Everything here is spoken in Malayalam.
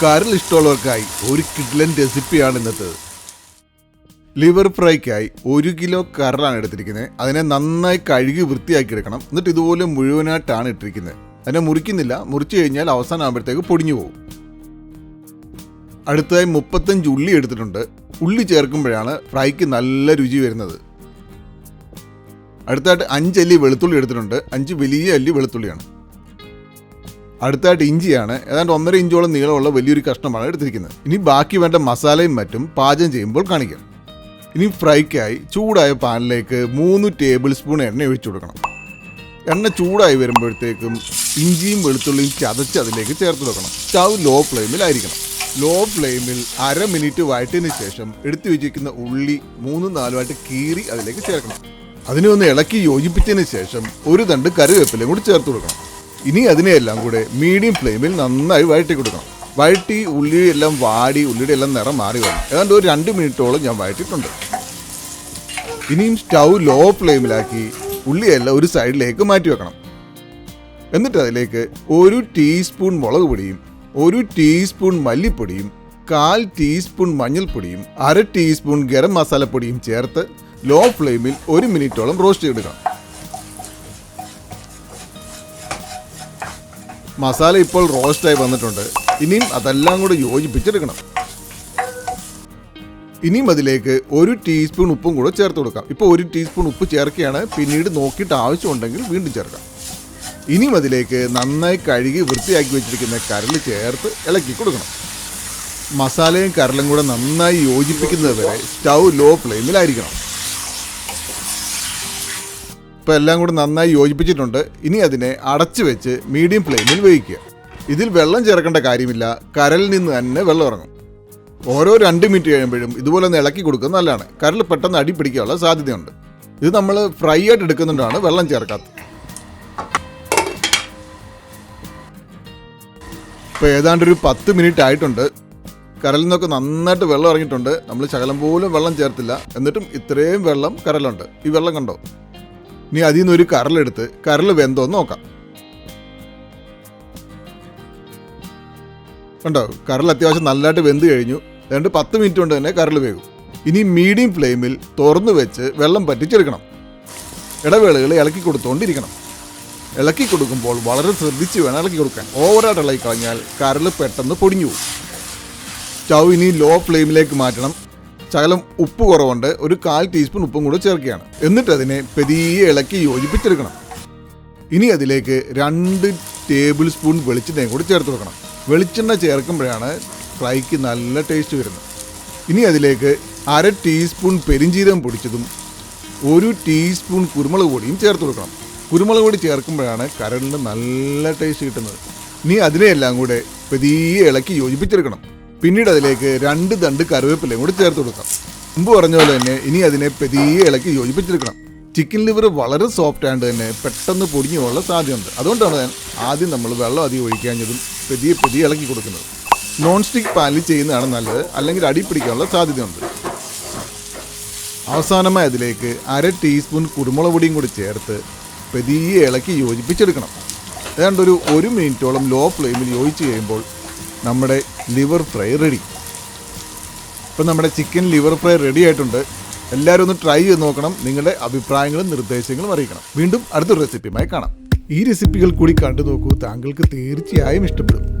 കരൾ ഇഷ്ടമുള്ളവർക്കായി ഒരു കിഡ്ലൻ റെസിപ്പിയാണ് ഇന്നത്തെ. ലിവർ ഫ്രൈക്കായി ഒരു കിലോ കരളാണ് എടുത്തിരിക്കുന്നത്. അതിനെ നന്നായി കഴുകി വൃത്തിയാക്കി എടുക്കണം എന്നിട്ട് ഇതുപോലെ മുഴുവനായിട്ടാണ് ഇട്ടിരിക്കുന്നത്. അതിനെ മുറിക്കുന്നില്ല. മുറിച്ചു കഴിഞ്ഞാൽ അവസാനം ആകുമ്പോഴത്തേക്ക് പൊടിഞ്ഞു പോകും. അടുത്തതായി മുപ്പത്തഞ്ച് ഉള്ളി എടുത്തിട്ടുണ്ട്. ഉള്ളി ചേർക്കുമ്പോഴാണ് ഫ്രൈക്ക് നല്ല രുചി വരുന്നത്. അടുത്തായിട്ട് അഞ്ചല്ലി വെളുത്തുള്ളി എടുത്തിട്ടുണ്ട്. അഞ്ച് വലിയ അല്ലി വെളുത്തുള്ളിയാണ്. അടുത്തായിട്ട് ഇഞ്ചിയാണ്. ഏതാണ്ട് ഒന്നര ഇഞ്ചോളം നീളമുള്ള വലിയൊരു കഷ്ണമാണ് എടുത്തിരിക്കുന്നത്. ഇനി ബാക്കി വേണ്ട മസാലയും മറ്റും പാചകം ചെയ്യുമ്പോൾ കാണിക്കാം. ഇനി ഫ്രൈക്കായി ചൂടായ പാനിലേക്ക് മൂന്ന് ടേബിൾ സ്പൂൺ എണ്ണ ഒഴിച്ചു കൊടുക്കണം. എണ്ണ ചൂടായി വരുമ്പോഴത്തേക്കും ഇഞ്ചിയും വെളുത്തുള്ളിയും ചതച്ച് അതിലേക്ക് ചേർത്ത് വെക്കണം. സ്റ്റവ് ലോ ഫ്ലെയിമിലായിരിക്കണം ലോ ഫ്ലെയിമിൽ അര മിനിറ്റ് വഴറ്റിന് ശേഷം എടുത്തു വെച്ചിരിക്കുന്ന ഉള്ളി മൂന്നും നാലുമായിട്ട് കീറി അതിലേക്ക് ചേർക്കണം. അതിനെ ഒന്ന് ഇളക്കി യോജിപ്പിച്ചതിന് ശേഷം ഒരു തണ്ട് കറിവേപ്പിലയും കൂടി ചേർത്ത് കൊടുക്കണം. ഇനി അതിനെയെല്ലാം കൂടെ മീഡിയം ഫ്ലെയിമിൽ നന്നായി വഴറ്റി കൊടുക്കണം. വഴറ്റി ഉള്ളി എല്ലാം വാടി ഉള്ളിയുടെ എല്ലാം നിറം മാറി വന്നു ഏതാണ്ട് ഒരു രണ്ട് മിനിറ്റോളം ഞാൻ വഴറ്റിയിട്ടുണ്ട്. ഇനിയും സ്റ്റൗ ലോ ഫ്ലെയിമിലാക്കി ഉള്ളിയെല്ലാം ഒരു സൈഡിലേക്ക് മാറ്റി വെക്കണം. എന്നിട്ട് അതിലേക്ക് ഒരു ടീസ്പൂൺ മുളക് പൊടിയും ഒരു ടീസ്പൂൺ മല്ലിപ്പൊടിയും കാൽ ടീസ്പൂൺ മഞ്ഞൾപ്പൊടിയും അര ടീസ്പൂൺ ഗരം മസാലപ്പൊടിയും ചേർത്ത് ലോ ഫ്ലെയിമിൽ ഒരു മിനിറ്റോളം റോസ്റ്റ് ചെയ്തെടുക്കണം. മസാല ഇപ്പോൾ റോസ്റ്റ് ആയി വന്നിട്ടുണ്ട്. ഇനിയും അതെല്ലാം കൂടെ യോജിപ്പിച്ചെടുക്കണം. ഇനിയും അതിലേക്ക് ഒരു ടീസ്പൂൺ ഉപ്പും കൂടെ ചേർത്ത് കൊടുക്കാം. ഇപ്പോൾ ഒരു ടീസ്പൂൺ ഉപ്പ് ചേർക്കുകയാണ്. പിന്നീട് നോക്കിയിട്ട് ആവശ്യമുണ്ടെങ്കിൽ വീണ്ടും ചേർക്കാം. ഇനിയും അതിലേക്ക് നന്നായി കഴുകി വൃത്തിയാക്കി വെച്ചിരിക്കുന്ന കരൾ ചേർത്ത് ഇളക്കി കൊടുക്കണം. മസാലയും കരലും കൂടെ നന്നായി യോജിപ്പിക്കുന്നത് വരെ സ്റ്റൗ ലോ ഫ്ലെയിമിലായിരിക്കണം. ഇപ്പോൾ എല്ലാം കൂടെ നന്നായി യോജിപ്പിച്ചിട്ടുണ്ട്. ഇനി അതിനെ അടച്ചു വെച്ച് മീഡിയം ഫ്ലെയിമിൽ വേവിക്കുക. ഇതിൽ വെള്ളം ചേർക്കേണ്ട കാര്യമില്ല. കരലിൽ നിന്ന് തന്നെ വെള്ളം ഇറങ്ങും. ഓരോ രണ്ട് മിനിറ്റ് കഴിയുമ്പോഴും ഇതുപോലെ ഒന്ന് ഇളക്കി കൊടുക്കുന്നത് നല്ലതാണ്. കരൽ പെട്ടെന്ന് അടി പിടിക്കാനുള്ള സാധ്യതയുണ്ട്. ഇത് നമ്മൾ ഫ്രൈ ആയിട്ട് എടുക്കുന്നുണ്ടാണ് വെള്ളം ചേർക്കാത്തത്. ഇപ്പോൾ ഏതാണ്ട് ഒരു പത്ത് മിനിറ്റ് ആയിട്ടുണ്ട്. കരലിൽ നിന്നൊക്കെ നന്നായിട്ട് വെള്ളം ഇറങ്ങിയിട്ടുണ്ട്. നമ്മൾ ശകലം പോലും വെള്ളം ചേർത്തില്ല. എന്നിട്ടും ഇത്രയും വെള്ളം കരലുണ്ട് ഈ വെള്ളം കണ്ടോ? ഇനി അതിൽ നിന്ന് ഒരു കരലെടുത്ത് കരൽ വെന്തോന്ന് നോക്കാം. കണ്ടോ കരൽ അത്യാവശ്യം നല്ലതായിട്ട് വെന്ത് കഴിഞ്ഞു. രണ്ട് പത്ത് മിനിറ്റ് കൊണ്ട് തന്നെ കരൽ വേകും ഇനി മീഡിയം ഫ്ലെയിമിൽ തുറന്നു വെച്ച് വെള്ളം പറ്റിച്ചെടുക്കണം. ഇടവേളകൾ ഇളക്കി കൊടുത്തുകൊണ്ടിരിക്കണം ഇളക്കി കൊടുക്കുമ്പോൾ വളരെ ശ്രദ്ധിച്ച് വേണം ഇളക്കി കൊടുക്കാൻ. ഓവറായിട്ട് ഇളക്കി കളഞ്ഞാൽ കരൽ പെട്ടെന്ന് പൊടിഞ്ഞു പോകും. സ്റ്റൗ ഇനി ലോ ഫ്ലെയിമിലേക്ക് മാറ്റണം. ശകലം ഉപ്പ് കുറവുണ്ട് ഒരു കാൽ ടീസ്പൂൺ ഉപ്പും കൂടെ ചേർക്കുകയാണ്. എന്നിട്ട് അതിനെ പെതിയെ ഇളക്കി യോജിപ്പിച്ചെടുക്കണം. ഇനി അതിലേക്ക് രണ്ട് ടേബിൾ സ്പൂൺ വെളിച്ചെണ്ണയും കൂടി ചേർത്ത് വെക്കണം. വെളിച്ചെണ്ണ ചേർക്കുമ്പോഴാണ് ഫ്രൈക്ക് നല്ല ടേസ്റ്റ് വരുന്നത്. ഇനി അതിലേക്ക് അര ടീസ്പൂൺ പെരിഞ്ചീരകം പൊടിച്ചതും ഒരു ടീസ്പൂൺ കുരുമുളക് പൊടിയും ചേർത്ത് കൊടുക്കണം. കുരുമുളക് പൊടി ചേർക്കുമ്പോഴാണ് കരളിന് നല്ല ടേസ്റ്റ് കിട്ടുന്നത്. ഇനി അതിനെയെല്ലാം കൂടെ പെരിയ ഇളക്കി യോജിപ്പിച്ചെടുക്കണം. പിന്നീട് അതിലേക്ക് രണ്ട് തണ്ട് കറിവേപ്പിലയും കൂടി ചേർത്ത് കൊടുക്കാം. മുമ്പ് പറഞ്ഞ പോലെ തന്നെ ഇനി അതിനെ പെതിയെ ഇളക്കി യോജിപ്പിച്ചെടുക്കണം. ചിക്കൻ ലിവർ വളരെ സോഫ്റ്റ് ആയതുകൊണ്ട് തന്നെ പെട്ടെന്ന് പൊടിഞ്ഞു പോകാനുള്ള സാധ്യതയുണ്ട്. അതുകൊണ്ടാണ് ഞാൻ ആദ്യം നമ്മൾ വെള്ളം അധികം ഒഴിക്കാഞ്ഞതും പെതിയെ പെതിയെ ഇളക്കി കൊടുക്കുന്നത്. നോൺ സ്റ്റിക്ക് പാനിൽ ചെയ്യുന്നതാണ് നല്ലത്. അല്ലെങ്കിൽ അടി പിടിക്കാനുള്ള സാധ്യതയുണ്ട്. അവസാനമായി അതിലേക്ക് അര ടീസ്പൂൺ കുരുമുളക് പൊടിയും കൂടി ചേർത്ത് പെതിയെ ഇളക്കി യോജിപ്പിച്ചെടുക്കണം. ഏതാണ്ട് ഒരു ഒരു മിനിറ്റോളം ലോ ഫ്ലെയിമിൽ യോജിച്ച് കഴിയുമ്പോൾ നമ്മുടെ ലിവർ ഫ്രൈ റെഡി ഇപ്പം നമ്മുടെ ചിക്കൻ ലിവർ ഫ്രൈ റെഡി ആയിട്ടുണ്ട്. എല്ലാവരും ഒന്ന് ട്രൈ ചെയ്ത് നോക്കണം. നിങ്ങളുടെ അഭിപ്രായങ്ങളും നിർദ്ദേശങ്ങളും അറിയിക്കണം. വീണ്ടും അടുത്തൊരു റെസിപ്പിയുമായി കാണാം. ഈ റെസിപ്പികൾ കൂടി കണ്ടു നോക്കൂ. താങ്കൾക്ക് തീർച്ചയായും ഇഷ്ടപ്പെടും.